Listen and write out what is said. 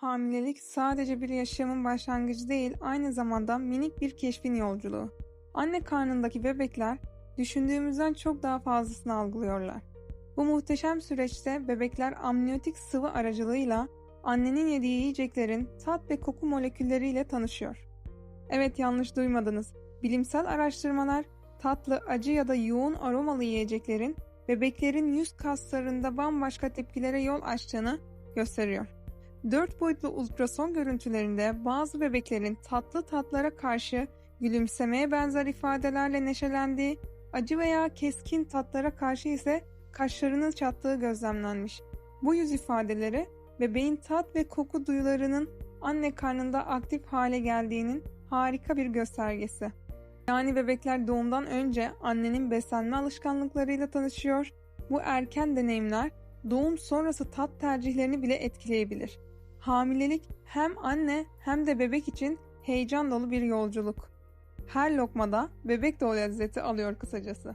Hamilelik sadece bir yaşamın başlangıcı değil, aynı zamanda minik bir keşfin yolculuğu. Anne karnındaki bebekler düşündüğümüzden çok daha fazlasını algılıyorlar. Bu muhteşem süreçte bebekler amniyotik sıvı aracılığıyla annenin yediği yiyeceklerin tat ve koku molekülleriyle tanışıyor. Evet yanlış duymadınız. Bilimsel araştırmalar tatlı, acı ya da yoğun aromalı yiyeceklerin bebeklerin yüz kaslarında bambaşka tepkilere yol açtığını gösteriyor. 4 boyutlu ultrason görüntülerinde bazı bebeklerin tatlı tatlara karşı gülümsemeye benzer ifadelerle neşelendiği, acı veya keskin tatlara karşı ise kaşlarının çattığı gözlemlenmiş. Bu yüz ifadeleri bebeğin tat ve koku duyularının anne karnında aktif hale geldiğinin harika bir göstergesi. Yani bebekler doğumdan önce annenin beslenme alışkanlıklarıyla tanışıyor. Bu erken deneyimler doğum sonrası tat tercihlerini bile etkileyebilir. Hamilelik hem anne hem de bebek için heyecan dolu bir yolculuk. Her lokmada bebek de o lezzeti alıyor kısacası.